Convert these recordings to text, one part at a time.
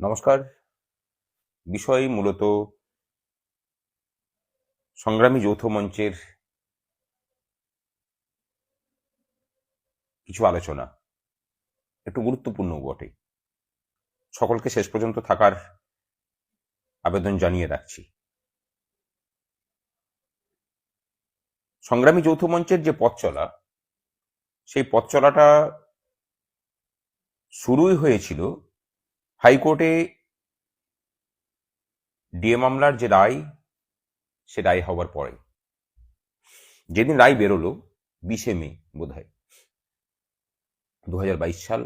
নমস্কার। বিষয় মূলত সংগ্রামী যৌথ মঞ্চের কিছু আলোচনা, একটু গুরুত্বপূর্ণ বটে। সকলকে শেষ পর্যন্ত থাকার আবেদন জানিয়ে রাখছি। সংগ্রামী যৌথ মঞ্চের যে পথ চলা, সেই পথ চলাটা শুরুই হয়েছিল হাইকোর্টে ডিএ মামলার যে রায়, সে রায় হওয়ার পরে, যেদিন রায় বেরোলো, বিশে মে বোধ হয় দুহাজার বাইশ সাল,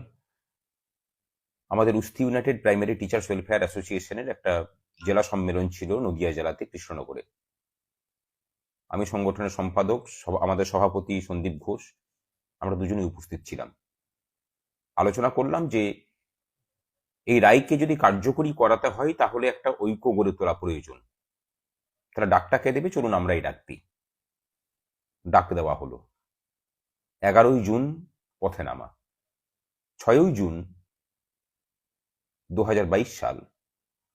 আমাদের Usti united primary teachers welfare অ্যাসোসিয়েশনের একটা জেলা সম্মেলন ছিল নদিয়া জেলাতে, কৃষ্ণনগরে। আমি সংগঠনের সম্পাদক আমাদের সভাপতি সন্দীপ ঘোষ, আমরা দুজনেই উপস্থিত ছিলাম। আলোচনা করলাম যে এই রায়কে যদি কার্যকরী করাতে হয়, তাহলে একটা ঐক্য গড়ে তোলা প্রয়োজন। তারা ডাকটা কে দেবে? চলুন আমরা এই ডাক দিই ডাক দেওয়া হলো। এগারোই জুন, পথে নামা। ছয়ই জুন দু হাজার বাইশ সাল।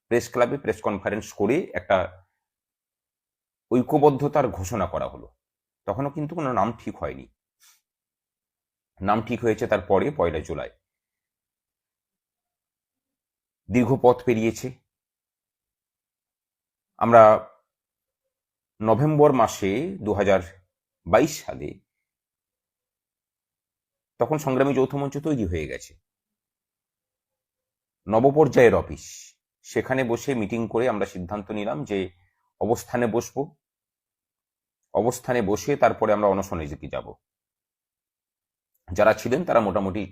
প্রেস ক্লাবে প্রেস কনফারেন্স করে একটা ঐক্যবদ্ধতার ঘোষণা করা হলো। তখনও কিন্তু কোনো নাম ঠিক হয়নি। নাম ঠিক হয়েছে তারপরে পয়লা জুলাই। দীর্ঘ পথ পেরিয়েছে। আমরা নভেম্বর মাসে দু বাইশ সালে তখন সংগ্রামী যৌথ মঞ্চ তৈরি হয়ে গেছে। নবপর্যায়ের অফিস। সেখানে বসে মিটিং করে আমরা সিদ্ধান্ত নিলাম যে অবস্থানে বসবো। অবস্থানে বসে তারপরে আমরা অনশনে যেতে যাব। যারা ছিলেন তারা মোটামুটি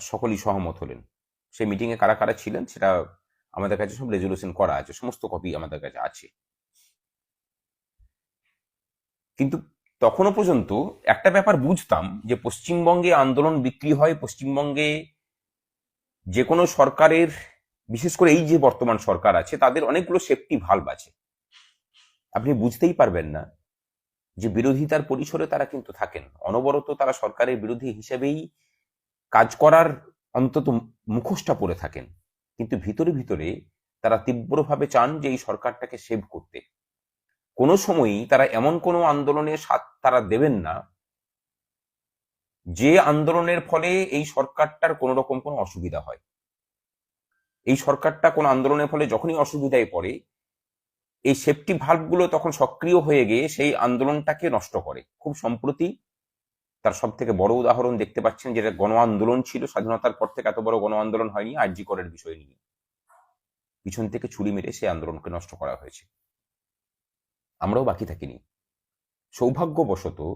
সকলেই সহমত হলেন। সেই মিটিংয়ে কারা কারা ছিলেন সেটা আমাদের কাছে সব রেজলিউশন করা আছে, সমস্ত কপি আমাদের কাছে আছে। কিন্তু তখনও পর্যন্ত একটা ব্যাপার বুঝতাম যে পশ্চিমবঙ্গে আন্দোলন বিক্রি হয়, পশ্চিমবঙ্গে যে কোনো সরকারের, বিশেষ করে এই যে বর্তমান সরকার আছে, তাদের অনেকগুলো সেফটি ভাল্ব আছে। আপনি বুঝতেই পারবেন না যে বিরোধিতার পরিসরে তারা কিন্তু থাকেন। অনবরত তারা সরকারের বিরোধী হিসেবেই কাজ করার অন্তত মুখোশটা পরে থাকেন। কিন্তু ভিতরে ভিতরে তারা তীব্রভাবে চান যে এই সরকারটাকে সেভ করতে। কোনো সময়ই তারা এমন কোনো আন্দোলনের সাথ তারা দেবেন না, যে আন্দোলনের ফলে এই সরকারটার কোনো রকম কোনো অসুবিধা হয়। এই সরকারটা কোনো আন্দোলনের ফলে যখনই অসুবিধায় পড়ে, এই সেফটি ভাল্বগুলো তখন সক্রিয় হয়ে গিয়ে সেই আন্দোলনটাকে নষ্ট করে। খুব সম্প্রতি তার সব থেকে বড় উদাহরণ দেখতে পাচ্ছেন যেটা গণ আন্দোলন ছিল, স্বাধীনতার পর থেকে এত বড় গণ আন্দোলন হয়নি আরজি করের বিষয় নিয়ে। পিছন থেকে ছুরি মেরে সেই আন্দোলনকে নষ্ট করা হয়েছে। আমরাও বাকি থাকিনি। সৌভাগ্যবশত,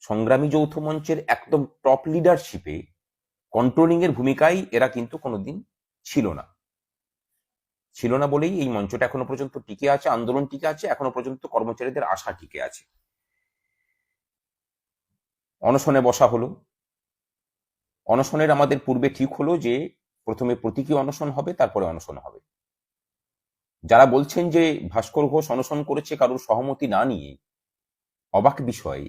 সংগ্রামী যৌথ মঞ্চের একদম টপ লিডারশিপে কন্ট্রোলিং এর ভূমিকায় এরা কিন্তু কোনোদিন ছিল না। ছিল না বলেই এই মঞ্চটা এখনও পর্যন্ত টিকে আছে, আন্দোলন টিকে আছে, এখনও পর্যন্ত কর্মচারীদের আশা টিকে আছে। অনশনে বসা হলো। অনশনের আমাদের পূর্বে ঠিক হলো যে, প্রথমে প্রতীকী অনশন হবে, তারপরে অনশন হবে। যারা বলছেন যে ভাস্কর ঘোষ অনশন করেছে কারোর সহমতি না নিয়ে, অবাক বিষয়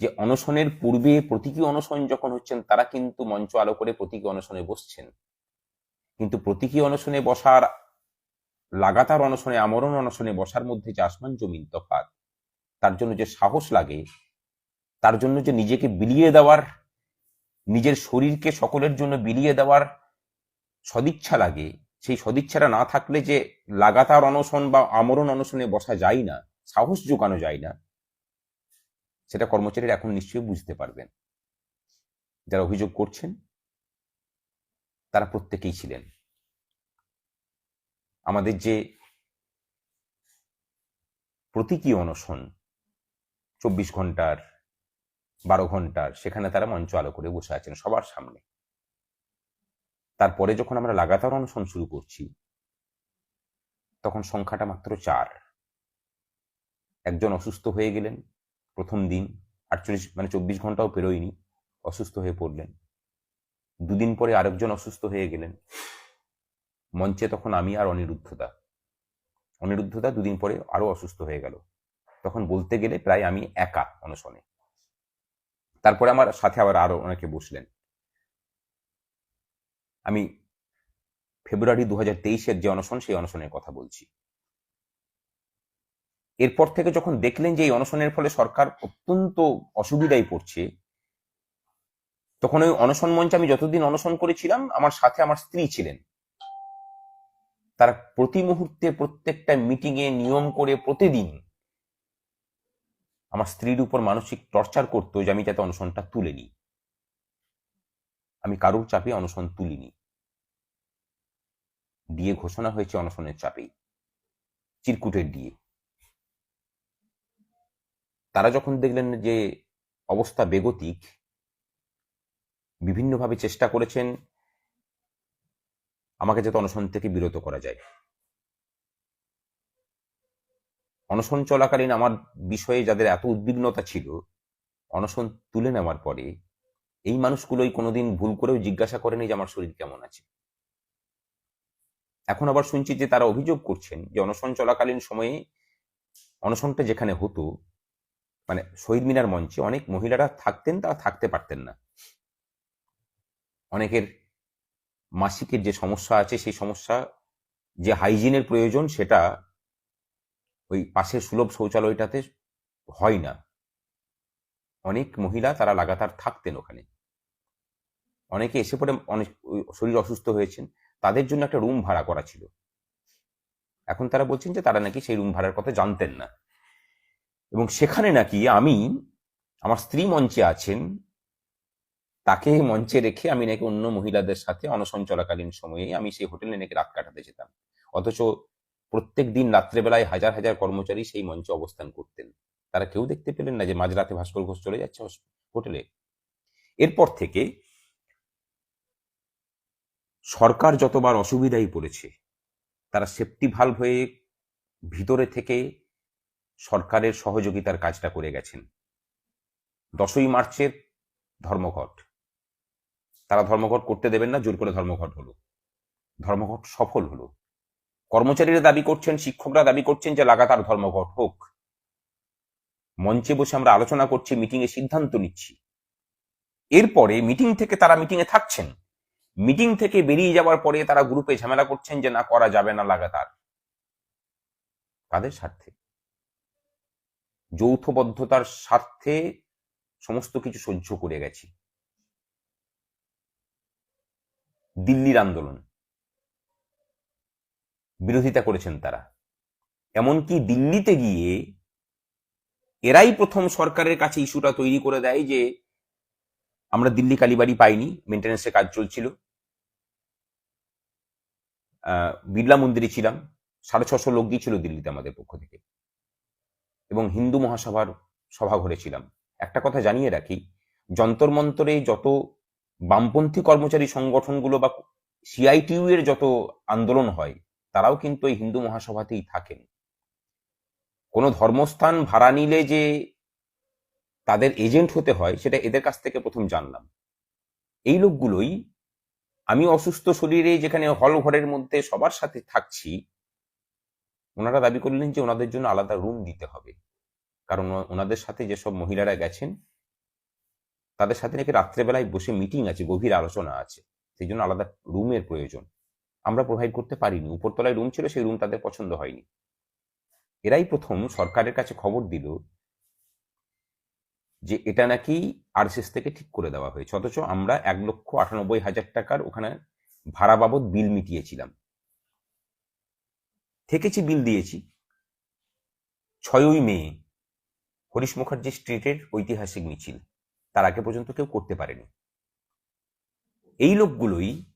যে অনশনের পূর্বে প্রতীকী অনশন যখন হচ্ছেন, তারা কিন্তু মঞ্চ আলো করে প্রতীকী অনশনে বসছেন। কিন্তু প্রতীকী অনশনে বসার, লাগাতার অনশনে, আমরণ অনশনে বসার মধ্যে যে আসমান জমিন তফাৎ, তার জন্য যে সাহস লাগে তার জন্য যে নিজেকে বিলিয়ে দেওয়ার, নিজের শরীরকে সকলের জন্য বিলিয়ে দেওয়ার সদিচ্ছা লাগে, সেই সদিচ্ছাটা না থাকলে যে লাগাতার অনশন বা আমরণ অনশনে বসা যায় না, সাহস জোগানো যায় না, সেটা কর্মচারীরা এখন নিশ্চয়ই বুঝতে পারবেন। যারা অভিযোগ করছেন, তারা প্রত্যেকেই ছিলেন। আমাদের যে প্রতীকী অনশন, চব্বিশ ঘণ্টার বারো ঘণ্টার সেখানে তারা মঞ্চ আলো করে বসে আছেন সবার সামনে। তারপরে যখন আমরা লাগাতার অনশন শুরু করছি, তখন সংখ্যাটা মাত্র চার। একজন অসুস্থ হয়ে গেলেন প্রথম দিন, আটচল্লিশ মানে চব্বিশ ঘন্টাও পেরোয়নি, অসুস্থ হয়ে পড়লেন। দুদিন পরে আরেকজন অসুস্থ হয়ে গেলেন। মঞ্চে তখন আমি আর অনিরুদ্ধতা। অনিরুদ্ধতা দুদিন পরে আরও অসুস্থ হয়ে গেল। তখন বলতে গেলে প্রায় আমি একা অনশনে। তারপরে আমার সাথে আবার আরও অনেকে বসলেন। আমি ফেব্রুয়ারি দু হাজার তেইশের যে অনশন, সেই অনশনের কথা বলছি। এরপর থেকে যখন দেখলেন যে এই অনশনের ফলে সরকার অত্যন্ত অসুবিধায় পড়ছে, তখন ওই অনশন মঞ্চে আমি যতদিন অনশন করেছিলাম, আমার সাথে আমার স্ত্রী ছিলেন। তারা প্রতি মুহূর্তে প্রত্যেকটা মিটিং এ নিয়ম করে প্রতিদিন আমার স্ত্রীর উপর মানসিক টর্চার করতো যে আমি যাতে অনশনটা তুলে নিই। আমি কারোর চাপে অনশন তুলিনি। দিয়ে ঘোষণা হয়েছে অনশনের চাপেই। চিরকুটের দিয়ে তারা যখন দেখলেন যে অবস্থা বেগতিক, বিভিন্নভাবে চেষ্টা করেছেন, আমাকে যাতে অনশন থেকে বিরত করা যায়। অনশন চলাকালীন আমার বিষয়ে যাদের এত উদ্বিগ্নতা ছিল, অনশন তুলে নেওয়ার পরে এই মানুষগুলোই কোনোদিন ভুল করেও জিজ্ঞাসা করেনি যে আমার শরীর কেমন আছে। এখন আবার শুনছি যে তারা অভিযোগ করছেন যে অনশন চলাকালীন সময়ে অনশনটা যেখানে হতো মানে শহীদ মিনার মঞ্চে অনেক মহিলারা থাকতেন, তারা থাকতে পারতেন না। অনেকের মাসিকের যে সমস্যা আছে, সেই সমস্যা যে হাইজিনের প্রয়োজন, সেটা ওই পাশের সুলভ শৌচালয়টাতে হয় না। অনেক মহিলা তারা লাগাতার থাকতেন ওখানে। অনেকে এসে পড়ে অনেক শরীর অসুস্থ হয়েছেন, তাদের জন্য একটা রুম ভাড়া করা ছিল। এখন তারা বলছেন যে তারা নাকি সেই রুম ভাড়ার কথা জানতেন না। এবং সেখানে নাকি আমি, আমার স্ত্রী মঞ্চে আছেন, তাকে মঞ্চে রেখে আমি নাকি অন্য মহিলাদের সাথে অনশন চলাকালীন সময়ে আমি সেই হোটেলে নাকি রাত কাটাতে যেতাম। অথচ প্রত্যেক দিন রাত্রেবেলায় হাজার হাজার কর্মচারী সেই মঞ্চে অবস্থান করতেন। তারা কেউ দেখতে পেলেন না যে মাঝরাতে ভাস্কর ঘোষ চলে যাচ্ছে হোটেলে। এরপর থেকে সরকার যতবার অসুবিধায় পড়েছে, তারা সেফটি ভাল্ভ হয়ে ভিতরে থেকে সরকারের সহযোগিতার কাজটা করে গেছেন। দশই মার্চের ধর্মঘট। তারা ধর্মঘট করতে দেবেন না, জোর করে ধর্মঘট হলো। ধর্মঘট সফল হলো। কর্মচারীরা দাবি করছেন, শিক্ষকরা দাবি করছেন যে লাগাতার ধর্মঘট হোক। মঞ্চে বসে আমরা আলোচনা করছি মিটিং এ সিদ্ধান্ত নিচ্ছি। এরপরে মিটিং থেকে তারা মিটিং এ থাকছেন। মিটিং থেকে বেরিয়ে যাওয়ার পরে তারা গ্রুপে ঝামেলা করছেন যে না, করা যাবে না লাগাতার। কাদের স্বার্থে? যৌথবদ্ধতার স্বার্থে সমস্ত কিছু সহ্য করে গেছি। দিল্লির আন্দোলন। বিরোধিতা করেছেন তারা। এমনকি দিল্লিতে গিয়ে এরাই প্রথম সরকারের কাছে ইস্যুটা তৈরি করে দেয় যে, আমরা দিল্লি কালীবাড়ি পাইনি মেনটেন্যান্সের কাজ চলছিল। বিড়লা মন্দিরে ছিলাম, সাড়ে ছশো লোক গিয়েছিল দিল্লিতে আমাদের পক্ষ থেকে। এবং হিন্দু মহাসভার সভা ছিলাম। একটা কথা জানিয়ে রাখি, যন্তর মন্তরে যত বামপন্থী কর্মচারী সংগঠনগুলো বা সিআইটিউ এর যত আন্দোলন হয় তারাও কিন্তু এই হিন্দু মহাসভাতেই থাকেন। কোনো ধর্মস্থান ভাড়া নিলে যে তাদের এজেন্ট হতে হয়, সেটা এদের কাছ থেকে প্রথম জানলাম। এই লোকগুলোই, আমি অসুস্থ শরীরে যেখানে হল ঘরের মধ্যে সবার সাথে থাকছি, ওনারা দাবি করলেন যে ওনাদের জন্য আলাদা রুম দিতে হবে। কারণ ওনাদের সাথে যেসব মহিলারা গেছেন, তাদের সাথে নাকি রাত্রেবেলায় বসে মিটিং আছে, গভীর আলোচনা আছে। সেই জন্য আলাদা রুমের প্রয়োজন। আমরা প্রোভাইড করতে পারিনি। উপরতলায় রুম ছিল, সেই রুম তাদের পছন্দ হয়নি। এরাই প্রথম সরকারের কাছে খবর দিল যে এটা নাকি আরএসএস থেকে ঠিক করে দেওয়া হয়েছে। অথচ আমরা এক লক্ষ আটানব্বই হাজার টাকার ওখানে ভাড়া বাবদ বিল মিটিয়েছিলাম। থেকেছি বিল দিয়েছি। ছয়ই মে, হরিশ মুখার্জি স্ট্রিটের ঐতিহাসিক মিছিল। তার আগে পর্যন্ত কেউ করতে পারেনি। এই লোকগুলোই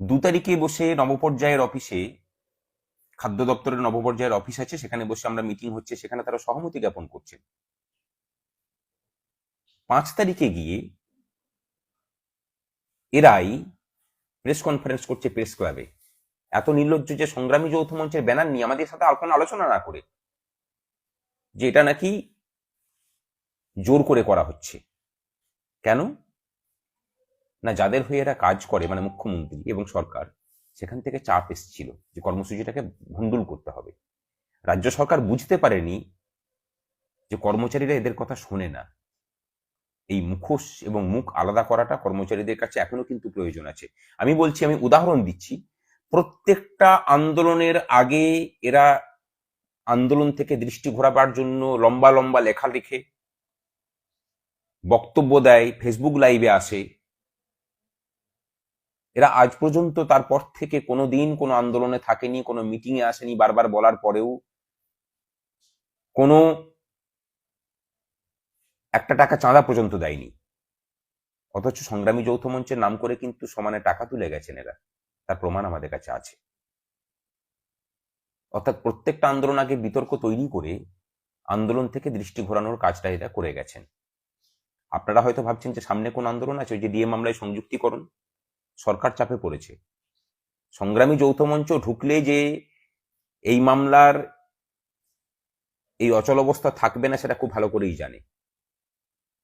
দু তারিখে বসে নবপর্যায়ের অফিসে, খাদ্য দপ্তরের নবপর্যায়ের অফিস আছে, সেখানে বসে আমরা মিটিং হচ্ছে, সেখানে তারা সহমতি জ্ঞাপন করছেন পাঁচ তারিখে গিয়ে এরাই প্রেস কনফারেন্স করছে প্রেস ক্লাবে। এত নির্লজ্জ যে সংগ্রামী যৌথ মঞ্চের ব্যানার নিয়ে আমাদের সাথে আর কোনো আলোচনা না করে, যে এটা নাকি জোর করে করা হচ্ছে। কেন? না যাদের হয়ে এরা কাজ করে মানে মুখ্যমন্ত্রী এবং সরকার, সেখান থেকে চাপ এসেছিল যে কর্মসূচিটাকে ভণ্ডুল করতে হবে। রাজ্য সরকার বুঝতে পারেনি যে কর্মচারীরা এদের কথা শোনে না। এই মুখোশ এবং মুখ আলাদা করাটা কর্মচারীদের কাছে এখনও কিন্তু প্রয়োজন আছে। আমি বলছি, আমি উদাহরণ দিচ্ছি, প্রত্যেকটা আন্দোলনের আগে এরা আন্দোলন থেকে দৃষ্টি ঘোরাবার জন্য লম্বা লম্বা লেখা লিখে বক্তব্য দেয়, ফেসবুক লাইভে আসে এরা আজ পর্যন্ত তারপর থেকে কোনো দিন কোনো আন্দোলনে থাকেনি, কোনো মিটিংয়ে আসেনি, বারবার বলার পরেও কোনো একটা টাকা চাঁদা পর্যন্ত দেয়নি। অথচ সংগ্রামী যৌথ মঞ্চের নাম করে কিন্তু সমানে টাকা তুলে গেছেন এরা। তার প্রমাণ আমাদের কাছে আছে। অর্থাৎ প্রত্যেকটা আন্দোলন আগে বিতর্ক তৈরি করে আন্দোলন থেকে দৃষ্টি ঘোরানোর কাজটা এরা করে গেছেন। আপনারা হয়তো ভাবছেন যে সামনে কোন আন্দোলন আছে? ওই যে ডিএ মামলায় সংযুক্তিকরণ। সরকার চাপে পড়েছে। সংগ্রামী যৌথ মঞ্চ ঢুকলে যে এই মামলার এই অচল অবস্থা থাকবে না, সেটা খুব ভালো করেই জানে।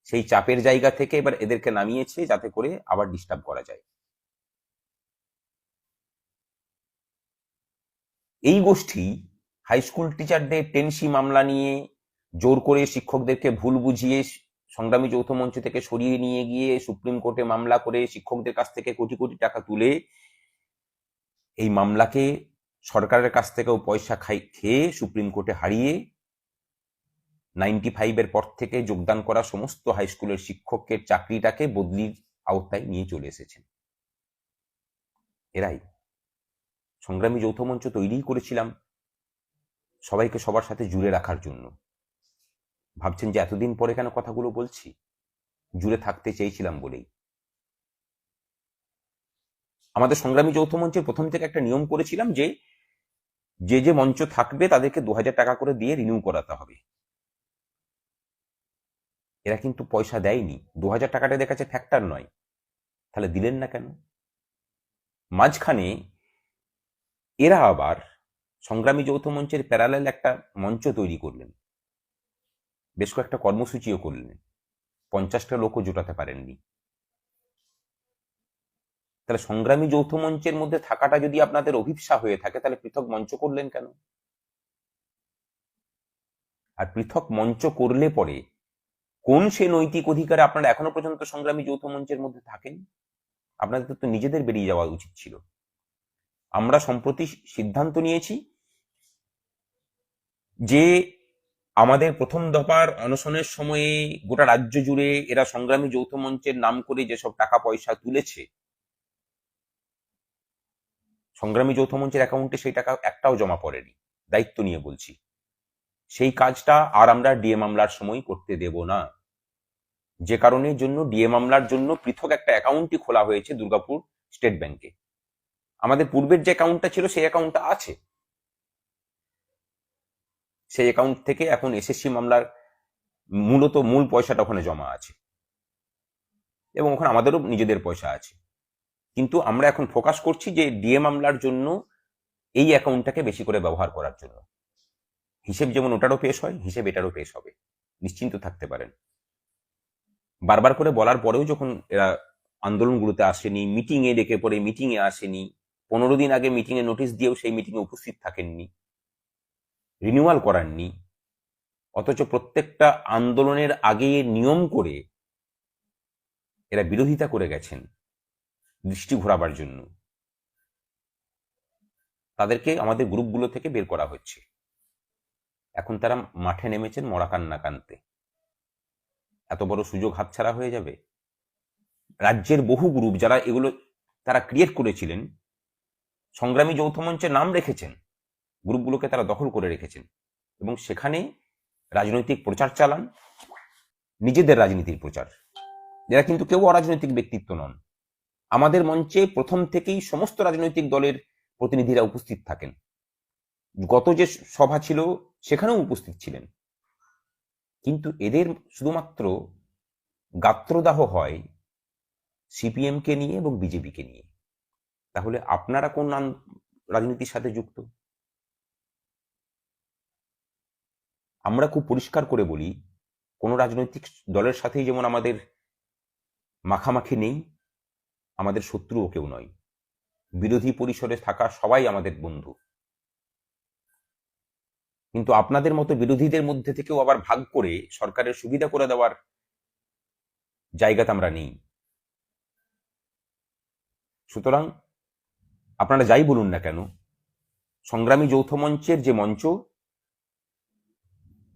সেই চাপের জায়গা থেকে এবার এদেরকে নামিয়েছে যাতে করে আবার ডিস্টার্ব করা যায়। এই গোষ্ঠী হাই স্কুল টিচারদের টেনসি মামলা নিয়ে জোর করে শিক্ষকদেরকে ভুল বুঝিয়ে সংগ্রামী যৌথ মঞ্চ থেকে সরিয়ে নিয়ে গিয়ে সুপ্রিম কোর্টে মামলা করে শিক্ষকদের কাছ থেকে কোটি কোটি টাকা তুলে এই মামলাকে সরকারের কাছ থেকেও পয়সা খাই, খেয়ে সুপ্রিম কোর্টে হারিয়ে নাইনটি ফাইভের পর থেকে যোগদান করা সমস্ত হাই স্কুলের শিক্ষকের চাকরিটাকে বদলির আওতায় নিয়ে চলে এসেছেন। এরাই। সংগ্রামী যৌথ মঞ্চ তৈরিই করেছিলাম। সবাইকে সবার সাথে জুড়ে রাখার জন্য। ভাবছেন যে এতদিন পরে কেন কথাগুলো বলছি? জুড়ে থাকতে চেয়েছিলাম বলেই। আমাদের সংগ্রামী যৌথ মঞ্চের প্রথম থেকে একটা নিয়ম করেছিলাম যে যে যে মঞ্চ থাকবে তাদেরকে দু হাজার টাকা করে দিয়ে রিনিউ করাতে হবে। এরা কিন্তু পয়সা দেয়নি। দু হাজার টাকাটা এদের কাছে ফ্যাক্টর নয়। তাহলে দিলেন না কেন? মাঝখানে এরা আবার সংগ্রামী যৌথ মঞ্চের প্যারালেল একটা মঞ্চ তৈরি করলেন। বেশ কয়েকটা কর্মসূচিও করলেন। পঞ্চাশটা লোকও জোটাতে পারেননি। তাহলে সংগ্রামী যৌথ মঞ্চের মধ্যে থাকাটা যদি আপনাদের অভিপ্সা হয়ে থাকে, তাহলে পৃথক মঞ্চ করলেন কেন? আর পৃথক মঞ্চ করলে পরে কোন সে নৈতিক অধিকারে আপনারা এখনও পর্যন্ত সংগ্রামী যৌথ মঞ্চের মধ্যে থাকেন? আপনাদের তো নিজেদের বেরিয়ে যাওয়া উচিত ছিল। আমরা সম্প্রতি সিদ্ধান্ত নিয়েছি যে আমাদের প্রথম দফার অনশনের সময়ে গোটা রাজ্য জুড়ে এরা সংগ্রামী যৌথ মঞ্চের নাম করে যেসব টাকা পয়সা তুলেছে, সংগ্রামী যৌথ মঞ্চের অ্যাকাউন্টে সেই টাকা একটাও জমা পড়েনি, দায়িত্ব নিয়ে বলছি। সেই কাজটা আর আমরা ডিএ মামলার সময় করতে দেব না। যে কারণের জন্য ডিএ মামলার জন্য পৃথক একটা অ্যাকাউন্টই খোলা হয়েছে দুর্গাপুর স্টেট ব্যাংকে। আমাদের পূর্বের যে অ্যাকাউন্টটা ছিল সেই অ্যাকাউন্টটা আছে। সেই অ্যাকাউন্ট থেকে এখন এসএসসি মামলার মূলত মূল পয়সাটা ওখানে জমা আছে। এবং ওখানে আমাদেরও নিজেদের পয়সা আছে। কিন্তু আমরা এখন ফোকাস করছি যে ডিএ মামলার জন্য এই অ্যাকাউন্টটাকে বেশি করে ব্যবহার করার জন্য। হিসেব যেমন ওটারও পেশ হয়, হিসেব এটারও পেশ হবে। নিশ্চিন্ত থাকতে পারেন। বারবার করে বলার পরেও যখন এরা আন্দোলনগুলোতে আসেনি মিটিংয়ে ডেকে পড়ে মিটিংয়ে আসেনি, পনেরো দিন আগে মিটিংয়ে নোটিশ দিয়েও সেই মিটিংয়ে উপস্থিত থাকেননি রিনিউয়াল করাননি অথচ প্রত্যেকটা আন্দোলনের আগে নিয়ম করে এরা বিরোধিতা করে গেছেন দৃষ্টি ঘোরাবার জন্য। তাদেরকে আমাদের গ্রুপগুলো থেকে বের করা হচ্ছে। এখন তারা মাঠে নেমেছেন মরা কান্না কানতে। এত বড় সুযোগ হাতছাড়া হয়ে যাবে? রাজ্যের বহু গ্রুপ যারা এগুলো তারা ক্রিয়েট করেছিলেন, সংগ্রামী যৌথ মঞ্চে নাম রেখেছেন। গ্রুপগুলোকে তারা দখল করে রেখেছেন এবং সেখানে রাজনৈতিক প্রচার চালান, নিজেদের রাজনীতির প্রচার। এরা কিন্তু কেউ অরাজনৈতিক ব্যক্তিত্ব নন। আমাদের মঞ্চে প্রথম থেকেই সমস্ত রাজনৈতিক দলের প্রতিনিধিরা উপস্থিত থাকেন। গত যে সভা ছিল, সেখানেও উপস্থিত ছিলেন। কিন্তু এদের শুধুমাত্র গাত্রদাহ হয় সিপিএমকে নিয়ে এবং বিজেপিকে নিয়ে। তাহলে আপনারা কোন রাজনীতির সাথে যুক্ত? আমরা খুব পরিষ্কার করে বলি, কোনো রাজনৈতিক দলের সাথেই যেমন আমাদের মাখামাখি নেই, আমাদের শত্রুও কেউ নয়। বিরোধী পরিসরে থাকা সবাই আমাদের বন্ধু। কিন্তু আপনাদের মতো বিরোধীদের মধ্যে থেকেও আবার ভাগ করে সরকারের সুবিধা করে দেওয়ার জায়গাতে আমরা নেই। সুতরাং আপনারা যাই বলুন না কেন, সংগ্রামী যৌথ মঞ্চের যে মঞ্চ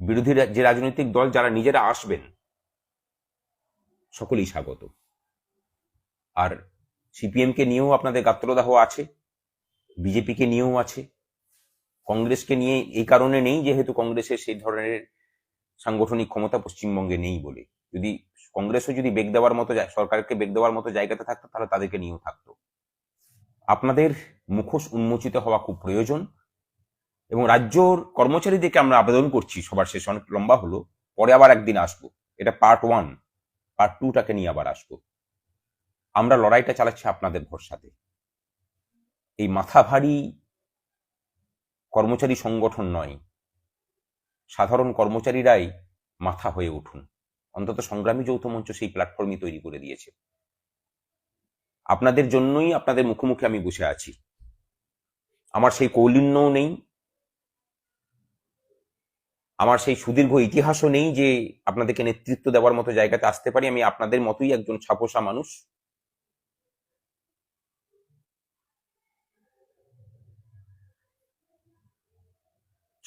বিরোধী যে রাজনৈতিক দল যারা নিজেরা আসবেন, সকলেই স্বাগত। আর সিপিএমকে নিয়েও আপনাদের গাত্রদাহ আছে, বিজেপিকে নিয়েও আছে। কংগ্রেসকে নিয়ে এই কারণে নেই, যেহেতু কংগ্রেসের সেই ধরনের সাংগঠনিক ক্ষমতা পশ্চিমবঙ্গে নেই বলে। যদি কংগ্রেসও যদি বেগ দেওয়ার মতো সরকারকে বেগ দেওয়ার মতো জায়গাতে থাকতো, তাহলে তাদেরকে নিয়েও থাকতো। আপনাদের মুখোশ উন্মোচিত হওয়া খুব প্রয়োজন। এবং রাজ্যর কর্মচারীদেরকে আমরা আবেদন করছি, সবার শেষ অনেক লম্বা হলো, পরে আবার একদিন আসব। এটা পার্ট ওয়ান পার্ট টুটাকে নিয়ে আবার আসব। আমরা লড়াইটা চালাচ্ছি আপনাদের ভরসাতে। এই মাথা ভারী কর্মচারী সংগঠন নয়, সাধারণ কর্মচারীরাই মাথা হয়ে উঠুন। অন্তত সংগ্রামী যৌথ মঞ্চ সেই প্ল্যাটফর্মই তৈরি করে দিয়েছে। আপনাদের জন্যই, আপনাদের মুখোমুখি আমি বসে আছি। আমার সেই কৌলিন্যও নেই আমার সেই সুদীর্ঘ ইতিহাসও নেই যে আপনাদেরকে নেতৃত্ব দেওয়ার মতো জায়গাতে আসতে পারি। আমি আপনাদের মতোই একজন ছাপোষা মানুষ।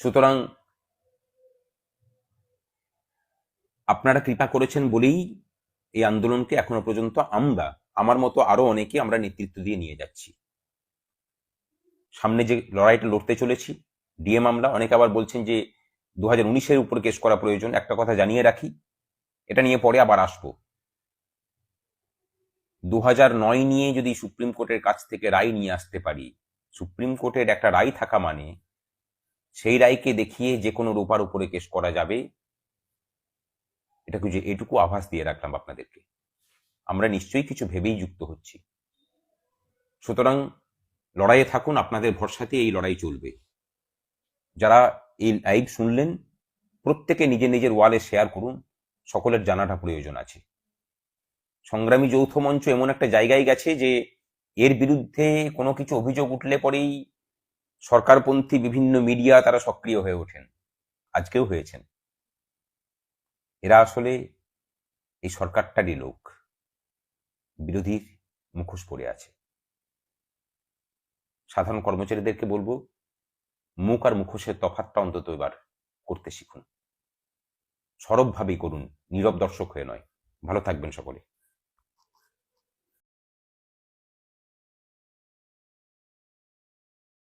সুতরাং আপনারা কৃপা করেছেন বলেই এই আন্দোলনকে এখনও পর্যন্ত আমরা, আমার মতো আরও অনেকে আমরা নেতৃত্ব দিয়ে নিয়ে যাচ্ছি। সামনে যে লড়াইটা লড়তে চলেছি ডিএ মামলা অনেকে আবার বলছেন যে দু হাজার উনিশের উপর কেস করা প্রয়োজন। একটা কথা জানিয়ে রাখি, এটা নিয়ে পরে আবার আসব। দু নয় নিয়ে যদি সুপ্রিম কোর্টের কাছ থেকে রায় নিয়ে আসতে পারি, সুপ্রিম কোর্টের একটা রায় থাকা মানে সেই রায়কে দেখিয়ে যে কোনো রূপার উপরে কেস করা যাবে এটা যে এটুকু আভাস দিয়ে রাখলাম আপনাদেরকে। আমরা নিশ্চয়ই কিছু ভেবেই যুক্ত হচ্ছি। সুতরাং লড়াইয়ে থাকুন, আপনাদের ভরসাতে এই লড়াই চলবে। যারা এই লাইভ শুনলেন, প্রত্যেকে নিজের নিজের ওয়ালে শেয়ার করুন, সকলের জানাটা প্রয়োজন আছে। সংগ্রামী যৌথ মঞ্চ এমন একটা জায়গায় গেছে যে, এর বিরুদ্ধে কোনো কিছু অভিযোগ উঠলে পরেই সরকারপন্থী বিভিন্ন মিডিয়া তারা সক্রিয় হয়ে ওঠেন। আজকেও হয়েছেন। এরা আসলে এই সরকারটারই লোক। বিরোধীর মুখোশ পড়ে আছে। সাধারণ কর্মচারীদেরকে বলব মুখ আর মুখোশের তফাতটা অন্তত এবার করতে শিখুন। সরবভাবেই করুন, নীরব দর্শক হয়ে নয়। ভালো থাকবেন সকলে।